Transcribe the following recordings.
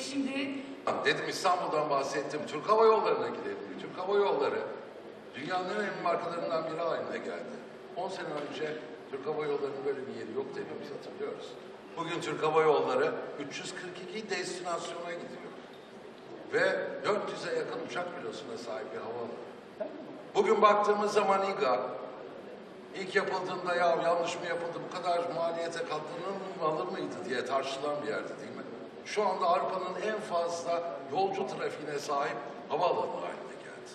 şimdi Dedim İstanbul'dan bahsettim. Türk Hava Yolları'na gidelim. Türk Hava Yolları dünyanın en önemli markalarından biri haline geldi. 10 sene önce Türk Hava Yolları'nın böyle bir yeri yok dediğimizi hatırlıyoruz. Bugün Türk Hava Yolları 342 destinasyona gidiyor. Ve 400'e yakın uçak pilotuna sahip bir havaalanı. Bugün baktığımız zaman İGA ilk yapıldığında ya yanlış mı yapıldı bu kadar maliyete katlanılır mıydı diye tartışılan bir yerdi değil mi? Şu anda Avrupa'nın en fazla yolcu trafiğine sahip havaalanı haline geldi.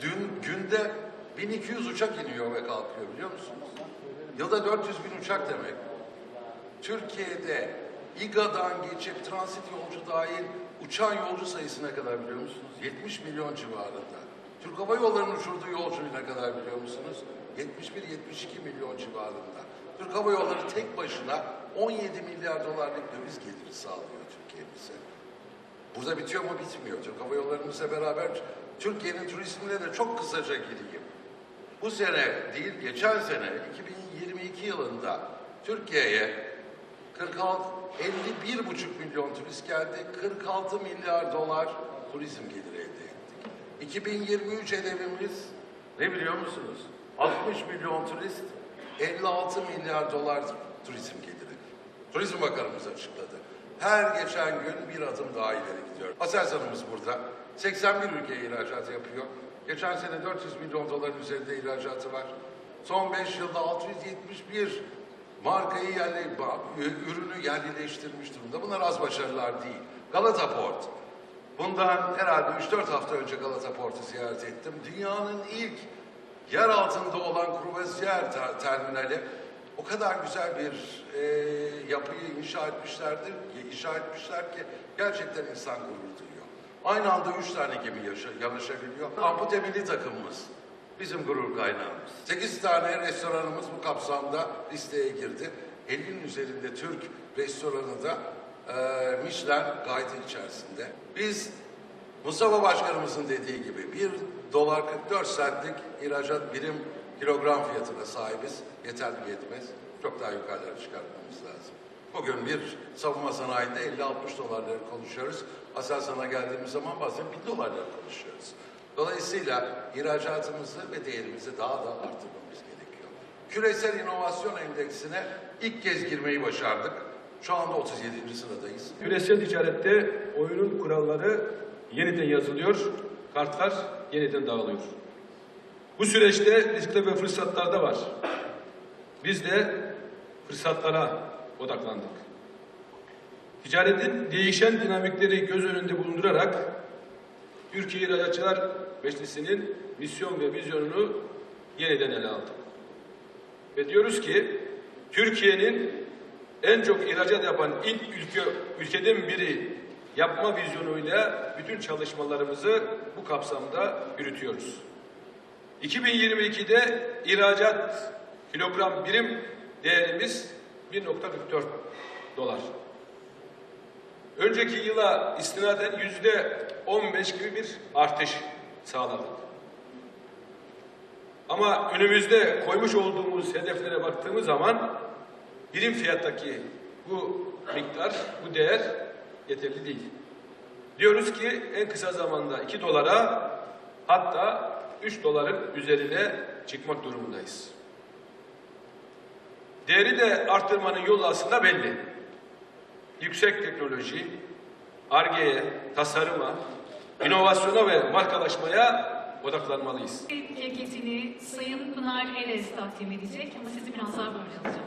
Dün günde 1200 uçak iniyor ve kalkıyor biliyor musunuz? Yılda 400 bin uçak demek. Türkiye'de İGA'dan geçip transit yolcu dahil uçan yolcu sayısı ne kadar biliyor musunuz? 70 milyon civarında. Türk Hava Yolları'nın uçurduğu yolcu kadar biliyor musunuz? 71-72 milyon civarında. Türk Hava Yolları tek başına 17 milyar dolarlık döviz geliri sağlıyor Türkiye'mize. Burada bitiyor mu bitmiyor. Türk Hava Yollarımızla beraber Türkiye'nin turizmine de çok kısaca gireyim. Bu sene değil, geçen sene 2022 yılında Türkiye'ye 46 51,5 milyon turist geldi. 46 milyar dolar turizm geliri elde ettik. 2023 hedefimiz ne biliyor musunuz? 60 milyon turist, 56 milyar dolar turizm geliri. Turizm Bakanımız açıkladı. Her geçen gün bir adım daha ileri gidiyor. Aselsan'ımız burada. 81 ülkeye ihracat yapıyor. Geçen sene 400 milyon doların üzerinde ihracatı var. Son 5 yılda 671 markayı yerli, ürünü yerlileştirmiş durumda. Bunlar az başarılar değil. Galata Port. Bundan herhalde 3-4 hafta önce Galata Port'u ziyaret ettim. Dünyanın ilk yer altında olan kruvaziyer ter- terminali o kadar güzel bir e, yapıyı inşa etmişlerdir, inşa etmişler ki gerçekten insan gurur duyuyor. Aynı anda üç tane gemi yaşa, yanaşabiliyor. Ampute milli takımımız bizim gurur kaynağımız. Sekiz tane restoranımız bu kapsamda listeye girdi. 50'nin üzerinde Türk restoranı da e, Michelin Guide içerisinde. Biz Mustafa Başkanımızın dediği gibi bir dolar 44 centlik ihracat birim kilogram fiyatına sahibiz. Yeterli yetmez. Çok daha yukarılara çıkartmamız lazım. Bugün bir savunma sanayinde 50-60 dolarları konuşuyoruz. Aselsan'a geldiğimiz zaman bazen 1000 dolarları konuşuyoruz. Dolayısıyla ihracatımızı ve değerimizi daha da arttırmamız gerekiyor. Küresel inovasyon endeksine ilk kez girmeyi başardık. Şu anda 37. sıradayız. Küresel ticarette oyunun kuralları yeniden yazılıyor, kartlar yeniden dağılıyor. Bu süreçte riskler ve fırsatlar da var. Biz de fırsatlara odaklandık. Ticaretin değişen dinamikleri göz önünde bulundurarak Türkiye İhracatçılar Meclisi'nin misyon ve vizyonunu yeniden ele aldık. Ve diyoruz ki Türkiye'nin en çok ihracat yapan ilk ülke ülkeden biri yapma vizyonuyla bütün çalışmalarımızı bu kapsamda yürütüyoruz. 2022'de ihracat kilogram birim değerimiz 1.44 dolar. Önceki yıla istinaden yüzde 15 gibi bir artış sağladık. Ama önümüzde koymuş olduğumuz hedeflere baktığımız zaman birim fiyattaki bu miktar, bu değer yeterli değil. Diyoruz ki en kısa zamanda 2 dolara hatta 3 doların üzerine çıkmak durumundayız. Değeri de arttırmanın yolu aslında belli. Yüksek teknoloji, ARGE'ye, tasarıma, inovasyona ve markalaşmaya odaklanmalıyız. plaketini Sayın Pınar Eres takdim edecek ama sizi biraz daha böyle alacağım.